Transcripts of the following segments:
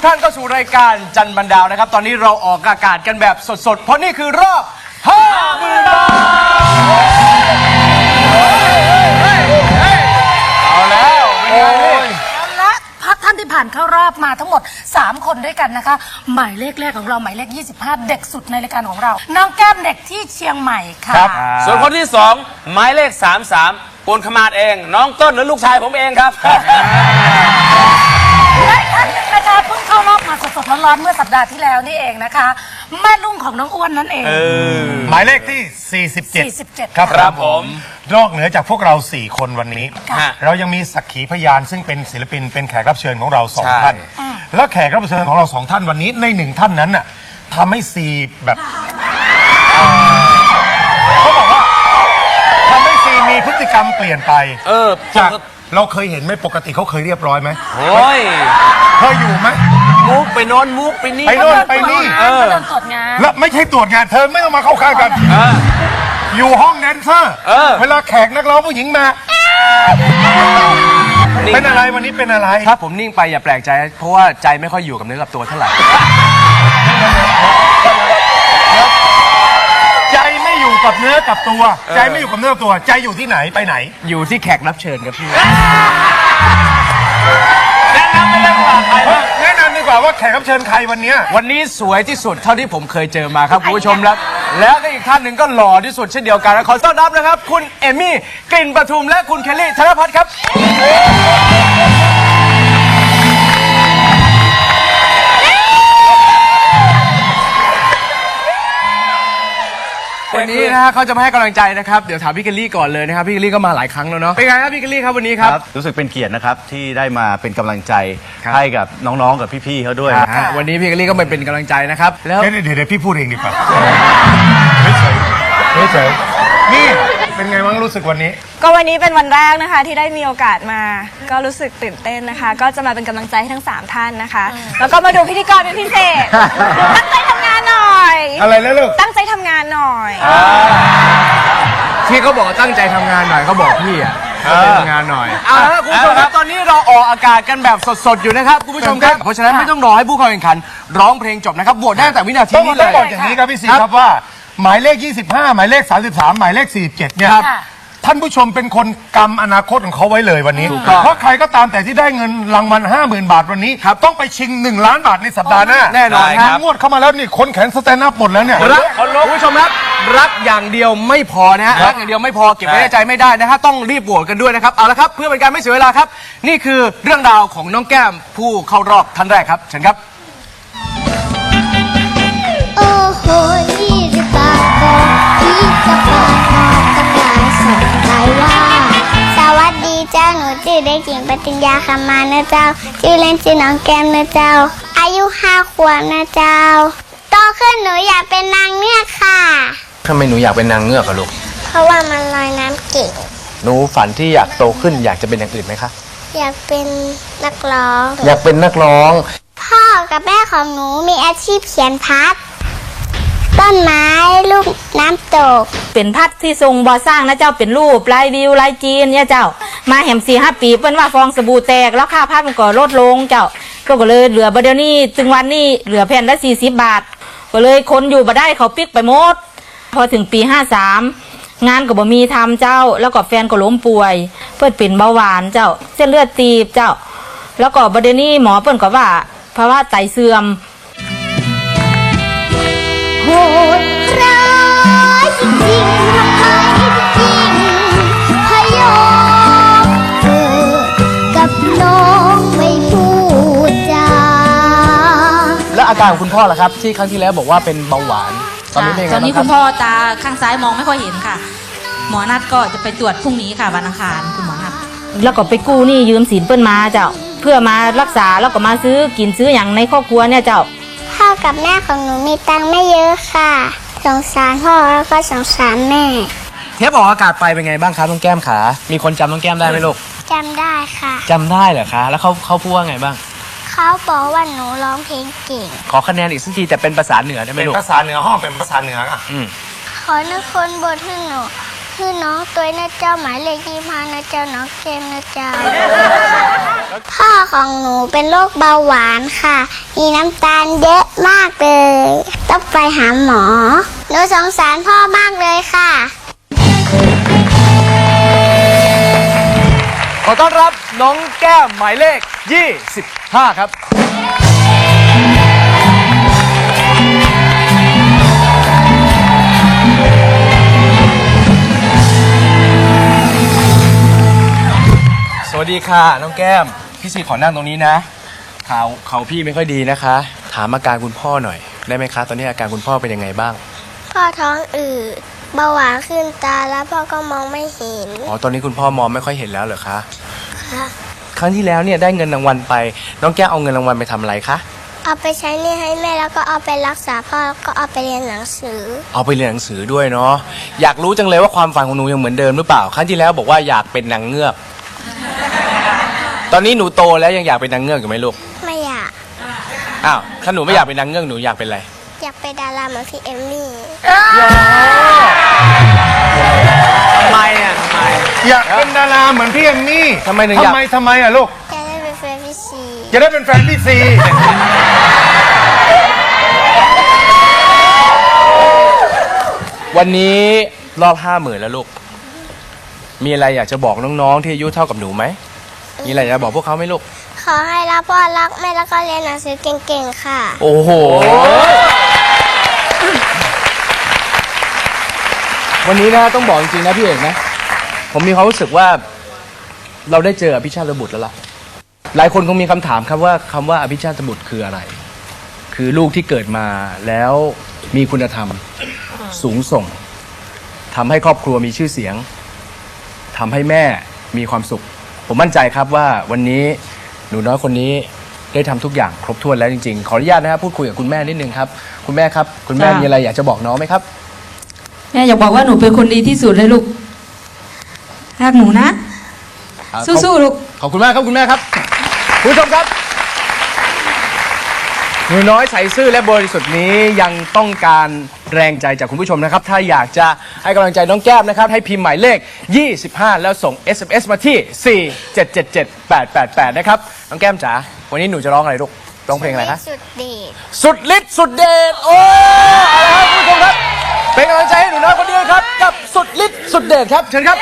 กท่านเข้าสู่รายการจันทร์บันดาวนะครับ ตอนนี้เราออกอากาศกันแบบสดๆ เพราะนี่คือรอบห้าหมื่นบาทเอาแล้วเป็นไงพี่ และพักท่านที่ผ่านเข้ารอบมาทั้งหมด 3 คนด้วยกันนะคะ หมายเลขแรกของเราหมายเลข 25 เด็กสุดในรายการของเรา น้องแก้มเด็กที่เชียงใหม่ค่ะ ครับ ส่วนคนที่สองหมายเลข 33ปูนขมาดเอง น้องต้นหรือลูกชายผมเองครับ มาสดๆร้อนๆเมื่อสัปดาห์ที่แล้วนี่เองนะคะ แม่ลุงของน้องอ้วนนั่นเอง หมายเลขที่ 47 47 ครับครับผม นอกเหนือจากพวกเรา 4 คนวันนี้ ค่ะเรายังมีสักขีพยานซึ่งเป็นศิลปินเป็นแขกรับเชิญของเราสองใช่ ท่าน แล้วแขกรับเชิญของเราสองท่านวันนี้ในหนึ่งท่านนั้นน่ะทำให้ซีแบบเขาบอกว่าทำให้ซีมีพฤติกรรมเปลี่ยนไป เออจากเราเคยเห็นไหมปกติเขาเคยเรียบร้อยไหม โอ้ย เคยอยู่ไหม มุกไปโน้นมุกไปนี่ ไปโน่นไปนี่เออเดินตรวจงานแล้วไม่ใช่ตรวจงานเธอไม่ต้องมาเข้าข้างกัน เออ อยู่ห้องแดนเซอร์เออ เวลาแขกนักร้องผู้หญิงมาเป็นอะไรวันนี้เป็นอะไรถ้าผมนิ่งไปอย่าแปลกใจ เพราะว่าใจไม่ค่อยอยู่กับเนื้อกับตัวเท่าไหร่ ใจไม่อยู่กับเนื้อกับตัว ใจไม่อยู่กับเนื้อกับตัว ใจอยู่ที่ไหนไปไหน อยู่ที่แขกรับเชิญครับพี่ แนะนำไปเลยว่าใครบ้างแนะนำ ดีกว่าว่าแขกรับเชิญใครวันเนี้ยวันนี้สวยที่สุดเท่าที่ผมเคยเจอมาครับคุณผู้ชมแล้วแล้วก็อีกท่านหนึ่งก็หล่อที่สุดเช่นเดียวกันขอต้อนรับนะครับ คุณเอมี่กลิ่นประทุมและคุณเคลลี่ธนพัฒน์ครับ วันนี้นะฮะเขาจะมาให้กำลังใจนะครับ เดี๋ยวถามพี่เคลลี่ก่อนเลยนะครับ พี่เคลลี่ก็มาหลายครั้งแล้วเนาะ เป็นไงครับพี่เคลลี่ครับวันนี้ครับ รู้สึกเป็นเกียรตินะครับที่ได้มาเป็นกำลังใจครับ ให้กับน้องๆกับพี่ๆเขาด้วยอ่าฮะวันนี้พี่เคลลี่ก็มาเป็นกำลังใจนะครับ แล้ว เดี๋ยวเดี๋ยวเดี๋ยวพี่พูดเองดีกว่าเฉยๆเฉยๆนี่ เป็นไงบ้างรู้สึกวันนี้ ก็วันนี้เป็นวันแรกนะคะที่ได้มีโอกาสมา ก็รู้สึกตื่นเต้นนะคะ ก็จะมาเป็นกำลังใจให้ทั้ง 3 ท่านนะคะ แล้วก็มาดูพิธีกรเป็นพิเศษ ตั้งใจทำงานหน่อย อะไรแล้วลูกตั้งใจทำงานหน่อย ที่เขาบอกว่าตั้งใจทำงานหน่อยเขาบอกพี่อะตั้งใจทำงานหน่อย เอาละครับคุณผู้ชมครับตอนนี้เราออกอากาศกันแบบสดๆอยู่นะครับคุณผู้ชมครับเพราะฉะนั้นไม่ต้องรอให้ผู้เข้าแข่งขัน ร้องเพลงจบนะครับโหวตได้ตั้งแต่วินาทีต้องนี้เลต้องย บอกอย่างนี้ครับพี่ซีครับว่า หมายเลข 25 หมายเลข 33 หมายเลข 47 เนี่ยครับ ท่านผู้ชมเป็นคนกำอนาคตของเขาไว้เลยวันนี้ถูกต้องเพราะใครก็ตามแต่ที่ได้เงินรางวัล50,000 บาทวันนี้ ต้องไปชิง 1 ล้านบาทในสัปดาห์หน้าแน่นอนครับ งวดเข้ามาแล้วนี่คนแขนสแตนด์อัพหมดแล้วเนี่ย รักคุณผู้ชมครับ รักอย่างเดียวไม่พอนะฮะรักอย่างเดียวไม่พอเก็บไว้ในใจไม่ได้นะฮะต้องรีบโหวตกันด้วยนะครับเอาละครับ เพื่อเป็นการไม่เสียเวลาครับ นี่คือเรื่องราวของน้องแก้มผู้เข้ารอบท่านแรกครับเชิญครับ โอ้โหนี่ หรือเปล่าก็ที่จะปานอกกันหลายสงสัยว่า สวัสดีเจ้าหนูชื่อเด็กหญิงปฏิญญาคำมานะเจ้า ชื่อเล่นชื่อน้องแก้มนะเจ้า อายุห้าขวบนะเจ้า โตขึ้นหนูอยากเป็นนางเงือกค่ะ ทำไมหนูอยากเป็นนางเงือกอะลูก เพราะว่ามันลอยน้ำเก่ง หนูฝันที่อยากโตขึ้นอยากจะเป็นอย่างอื่นไหมคะ อยากเป็นนักร้อง อยากเป็นนักร้อง พ่อกับแม่ของหนูมีอาชีพเขียนพัด ต้นไม้ลูกน้ำตก เป็นพัดที่ทรงบอสร้างนะเจ้าเป็นรูปลายวิวลายจีนเนี่ยเจ้า มาแหมสี่ห้าปีเปิ้นว่าฟองสบู่แตกแล้วค่าพัดมันก็ลดลงเจ้าก็ก็เลยเหลือประเดี๋ยวนี้ถึงวันนี้เหลือแผ่นละสี่สิบบาท ก็เลยคนอยู่มาได้เขาปิกไปหมด พอถึงปีห้าสามงานก็บ่มีทำเจ้า แล้วก็แฟนก็ล้มป่วยเปิ้นเป็นเบาหวานเจ้า เส้นเลือดตีบเจ้า แล้วก็ประเดี๋ยวนี้หมอเปิ้นก็ว่าภาวะไตเสื่อม ดร้ายจริงๆทำไมจริงพยองเกิดกับน้องไม่พูดจาแล้วอาการของคุณพ่อล่ะครับ ที่ครั้งที่แล้วบอกว่าเป็นเบาหวาน ตอนนี้เป็นยังไงตอนนี้บ้างคุณรับพ่อตาข้างซ้ายมองไม่ค่อยเห็นค่ะ หมอนัดก็จะไปตรวจพรุ่งนี้ค่ะวันอังคารคุณหมอนัดแล้วก็ไปกู้หนี้ยืมสินเปิ้นมาเจ้า เพื่อมารักษาแล้วก็มาซื้อกินซื้ออย่างในครอบครัวเนี่ยเจ้าพ่อ กับแม่ของหนูมีตังค์ไม่เยอะค่ะ สงสารพ่อแล้วก็สงสารแม่เทปออกอากาศไปเป็นไงบ้างครับน้องแก้มขา มีคนจำน้องแก้มได้ไหมลูกจำได้ค่ะ จำได้เหรอคะ แล้วเขาเขาพูดว่าไงบ้าง เขาบอกว่าหนูร้องเพลงเก่ง ขอคะแนนอีกสักทีแต่เป็นภาษาเหนือได้ไหมเป็นลูก ภาษาเหนือห้องเป็นภาษาเหนืออะ อืม ขอนึกคนบทให้หนูห คือน้องตัวนะเจ้าหมายเลขยี่ห้านะเจ้าน้องเกมนะเจ้า พ่อของหนูเป็นโรคเบาหวานค่ะ มีน้ำตาลเยอะมากเลย ต้องไปหาหมอ หนูสงสารพ่อมากเลยค่ะ ขอต้อนรับน้องแก้มหมายเลข 25 ครับ วัสดีค่ะ น้องแก้ม พี่ซีขอนั่งตรงนี้นะเขาเขาพี่ไม่ค่อยดีนะคะ ถามอาการคุณพ่อหน่อย ได้ไหมคะ ตอนนี้อาการคุณพ่อเป็นยังไงบ้าง พ่อท้องอืดเบาหวานขึ้นตาแล้วพ่อก็มองไม่เห็นอ๋อตอนนี้คุณพ่อมองไม่ค่อยเห็นแล้วเหรอคะ ค่ะ ครั้งที่แล้วเนี่ยได้เงินรางวัลไป น้องแก้วเอาเงินรางวัลไปทำอะไรคะ เอาไปใช้หนี่ให้แม่แล้วก็เอาไปรักษาพ่อแล้วก็เอาไปเรียนหนังสือ เอาไปเรียนหนังสือด้วยเนาะ อยากรู้จังเลยว่าความฝันของหนูยังเหมือนเดิมหรือเปล่า ครั้งที่แล้วบอกว่าอยากเป็นนางเงือก ตอนนี้หนูโตแล้วยังอยากเป็นนางเงือกอยู่ไหมลูก ไม่อยาก อ้าว ถ้าหนูไม่อยากเป็นนางเงือกหนูอยากเป็นอะไร อยากเป็นดาราเหมือนพี่เอมมี่ ทำไมอะทำไม อยากเป็นดาราเหมือนพี่เอมมี่ทำไมถึงอยาก ทำไมทำไมอะลูก จะได้เป็นแฟนพี่ซีจะได้เป็นแฟนพี่ซี วันนี้รอบห้าหมื่นแล้วลูก มีอะไรอยากจะบอกน้องๆที่อายุเท่ากับหนูไหม มีอะไรอยากจะบอกพวกเขาไหมลูก ขอให้รักพ่อรักแม่แล้วก็เรียนหนังสือเก่งๆ ค่ะ โอ้โห วันนี้นะต้องบอกจริงๆนะพี่เอกนะ ผมมีความรู้สึกว่า เราได้เจออภิชาติบุตรแล้วล่ะ หลายคนคงมีคำถามครับว่าคำว่าอภิชาติบุตรคืออะไร คือลูกที่เกิดมาแล้วมีคุณธรรมสูงส่งทำให้ครอบครัวมีชื่อเสียงทำให้แม่มีความสุข ผมมั่นใจครับว่าวันนี้หนูน้อยคนนี้ได้ทำทุกอย่างครบถ้วนแล้วจริงๆ ขออนุญาตนะครับพูดคุยกับคุณแม่นิดนึงครับ คุณแม่ครับ คุณแม่จ้ะ มีอะไรอยากจะบอกน้องไหมครับ แม่อยากบอกว่าหนูเป็นคนดีที่สุดเลยลูกรักหนูนะสู้ๆลูก ขอบคุณมากครับคุณแม่ครับคุณผู้ชมครับ หนูน้อยใสซื่อและบริสุทธิ์นี้ยังต้องการแรงใจจากคุณผู้ชมนะครับ ถ้าอยากจะให้กำลังใจน้องแก้มนะครับ ให้พิมพ์หมายเลข 25 แล้วส่ง SMS มาที่ 4777888 นะครับ น้องแก้มจ๋าวันนี้หนูจะร้องอะไรลูกร้องเพลงอะไรคะสุดเด็ดสุดฤทธิ์สุดเดชโอ้เอาละครับคุณผู้ชมครับ เป็นกำลังใจให้หนูน้อยคนนี้ครับ กับสุดฤทธิ์สุดเดชครับเชิญครับ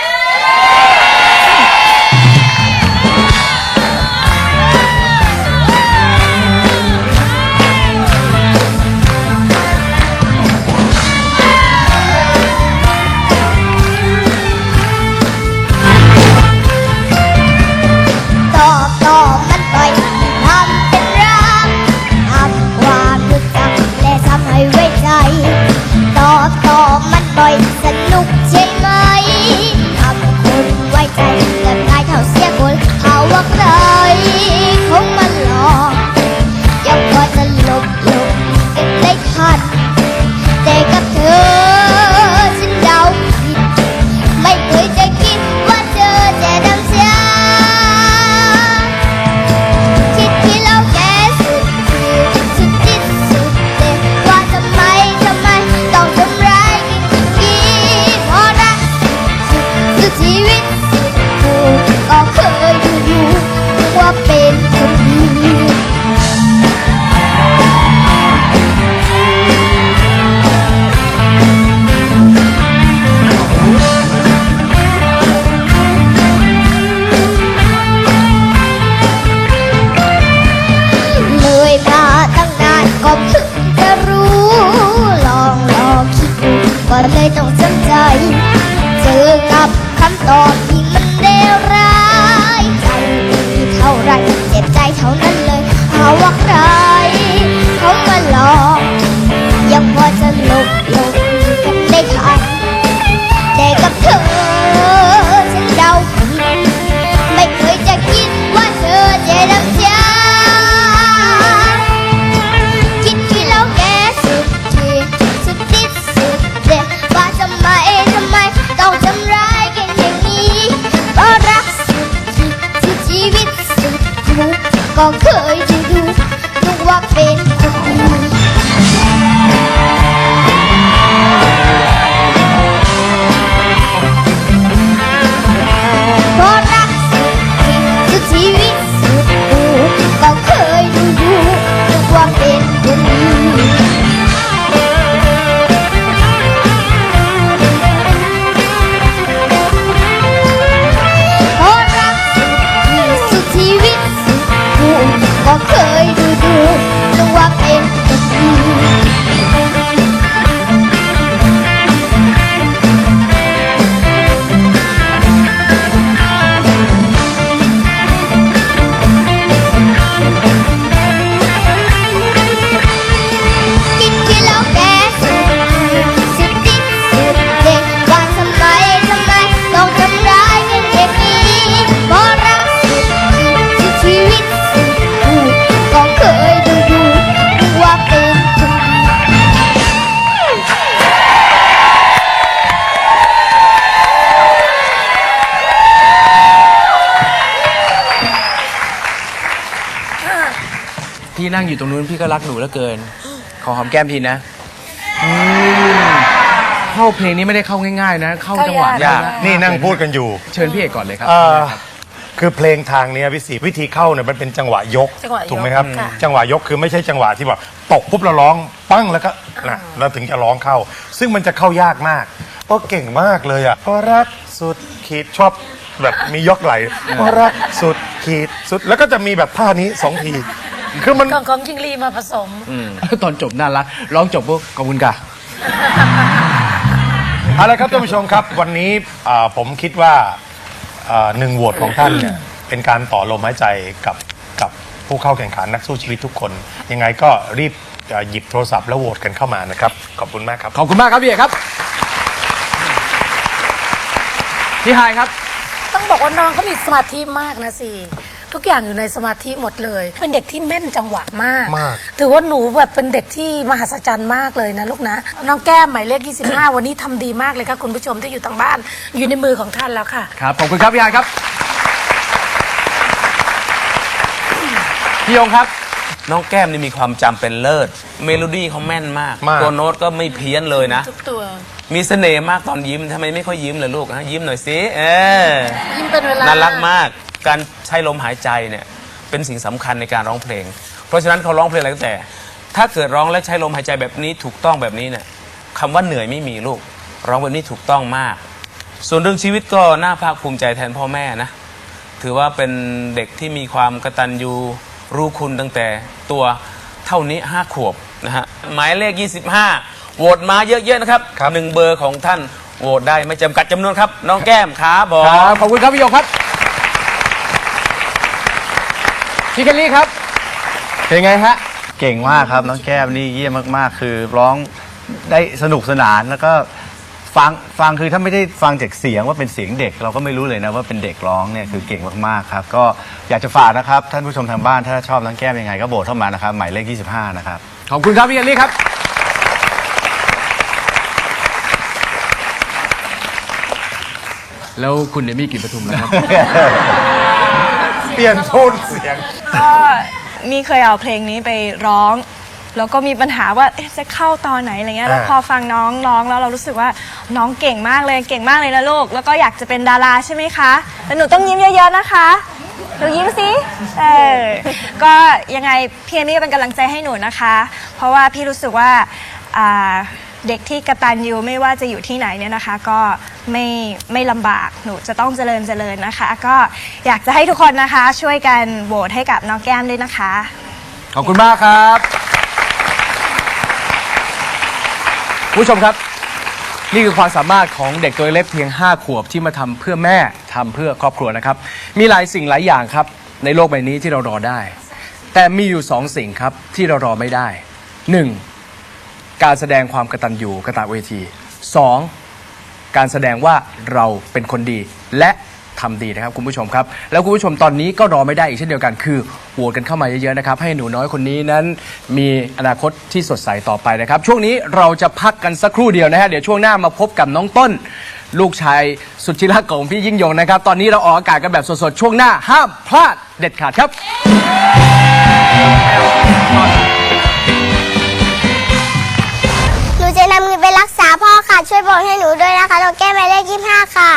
ก นั่งอยู่ตรงนู้นพี่ก็รักหนูเหลือเกิน ขอหอมแก้มทีนะอืมเข้าเพลงนี้ไม่ได้เข้าง่ายๆนะ เข้าจังหวะเข้ายากได้ะนี่นั่งพูดกันอยู่ เชิญพี่เอกก่อนเลยครับ เอ่อคือเพลงทางเนี้ยพี่สีวิธีเข้าเนี่ยมันเป็นจังหวะยกจังหวะยกถูกไหมครับ ค่ะ จังหวะยกคือไม่ใช่จังหวะที่แบบตกปุ๊บเราร้องปั้งแล้วก็นะเราถึงจะร้องเข้า ซึ่งมันจะเข้ายากมากเพราะเก่งมากเลยอะเพราะรักสุดขีดชอบแบบมียกไหลเพราะรักสุดขีดสุดแล้วก็จะมีแบบท่านี้สองที คือมัน ของของยิงลีมาผสม ตอนจบน่ารัก ร้องจบปุ๊บขอบคุณค่ะ เอาละครับท่านผู้ชมครับ วันนี้อ่าผมคิดว่าอ่าหนึ่งโหวตของท่านเนี่ยเป็นการต่อลมหายใจกับกับผู้เข้าแข่งขันนักสู้ชีวิตทุกคน ยังไงก็รีบอ่าหยิบโทรศัพท์แล้วโหวตกันเข้ามานะครับ ขอบคุณมากครับ ขอบคุณมากครับพี่เอกครับ พี่ไฮายครับ ต้องบอกว่าน้องเขามีสมาธิมากนะสิ ทุกอย่างอยู่ในสมาธิหมดเลย เป็นเด็กที่แม่นจังหวะมาก มาก ถือว่าหนูแบบเป็นเด็กที่มหัศจรรย์มากเลยนะลูกนะ น้องแก้มหมายเลข 25 วันนี้ทำดีมากเลยค่ะ คุณผู้ชมที่อยู่ทางบ้าน อยู่ในมือของท่านแล้วค่ะ ครับขอบคุณครับพี่ไฮายครับพี่ยงครับ น้องแก้มนี่มีความจำเป็นเลิศ เมโลดี้เขาแม่นมาก มาก ตัวโน้ตก็ไม่เพี้ยนเลยนะ ทุกตัวมีเสน่ห์มากตอนยิ้มทำไมไม่ค่อยยิ้มเลยลูกฮะยิ้มหน่อยสิเออ ยิ้มเป็นเวลาน่ารักมาก การใช้ลมหายใจเนี่ยเป็นสิ่งสำคัญในการร้องเพลง เพราะฉะนั้นเขาร้องเพลงอะไรก็แต่ ถ้าเกิดร้องและใช้ลมหายใจแบบนี้ถูกต้องแบบนี้เนี่ยคำว่าเหนื่อยไม่มีลูก ร้องแบบนี้ถูกต้องมาก ส่วนเรื่องชีวิตก็น่าภาคภูมิใจแทนพ่อแม่นะถือว่าเป็นเด็กที่มีความกตัญญูรู้คุณตั้งแต่ตัวเท่านี้ห้าขวบนะฮะหมายเลข 25 โหวตมาเยอะๆนะครับครับหนึ่งเบอร์ของท่านโหวตได้ไม่จำกัดจำนวนครับ น้องแก้มขาบอครับขอบคุณครับพี่ยงครับ พี่เคลลี่ครับ เป็นไงฮะ เก่งมากครับน้องแก้มนี่เยี่ยมมากๆ คือร้องได้สนุกสนานแล้วก็ฟังฟังคือถ้าไม่ได้ฟังจากเสียงว่าเป็นเสียงเด็ก เราก็ไม่รู้เลยนะว่าเป็นเด็กร้องเนี่ยคือเก่งมากๆครับ ก็อยากจะฝากนะครับ ท่านผู้ชมทางบ้านถ้าชอบน้องแก้มยังไงก็โบสเข้ามานะครับหมายเลข 25 นะครับ ขอบคุณครับพี่เคลลี่ครับ แล้วคุณเอมี่กลิ่นปทุมแล้วครับ เปลี่ยนโทนเสียง ก็มีเคยเอาเพลงนี้ไปร้อง แล้วก็มีปัญหาว่าเอ๊ะจะเข้าตอนไหนอะไรเงี้ยแล้วอ่า พอฟังน้องร้องแล้วเรารู้สึกว่าน้องเก่งมากเลยเก่งมากเลยนะลูกแล้วก็อยากจะเป็นดาราใช่ไหมคะแต่หนูต้องยิ้มเยอะๆนะคะหนูยิ้มสิเออก็ยังไงพี่เอมี่ก็เป็นกำลังใจให้หนูนะคะ เพราะว่าพี่รู้สึกว่าอ่า เด็กที่กระตันยูไม่ว่าจะอยู่ที่ไหนเนี่ยนะคะ ก็ไม่ไม่ลำบากหนูจะต้องเจริญเจริญนะคะ ก็อยากจะให้ทุกคนนะคะ ช่วยกันโหวตให้กับน้องแก้มด้วยนะคะ ขอบคุณมากครับคุณผู้ชมครับ นี่คือความสามารถของเด็กตัวเล็กเพียง 5 ขวบที่มาทำเพื่อแม่ทำเพื่อครอบครัวนะครับ มีหลายสิ่งหลายอย่างครับ ในโลกใบนี้ที่เรารอได้ แต่มีอยู่สองสิ่งครับที่เรารอไม่ได้ 1. การแสดงความกตัญญูกระตเวที 2. การแสดงว่าเราเป็นคนดีและทำดีนะครับคุณผู้ชมครับ แล้วคุณผู้ชมตอนนี้ก็รอไม่ได้อีกเช่นเดียวกันคือโหวตกันเข้ามาเยอะๆนะครับ ให้หนูน้อยคนนี้นั้นมีอนาคตที่สดใสต่อไปนะครับ ช่วงนี้เราจะพักกันสักครู่เดียวนะฮะเดี๋ยวช่วงหน้ามาพบกับน้องต้น ลูกชายสุดที่รักของพี่ยิ่งยงนะครับ ตอนนี้เราออกอากาศกันแบบสดๆช่วงหน้าห้ามพลาดเด็ดขาดครับ ช่วยบอกให้หนูด้วยนะคะน้องแก้มหมายเลข25ค่ะ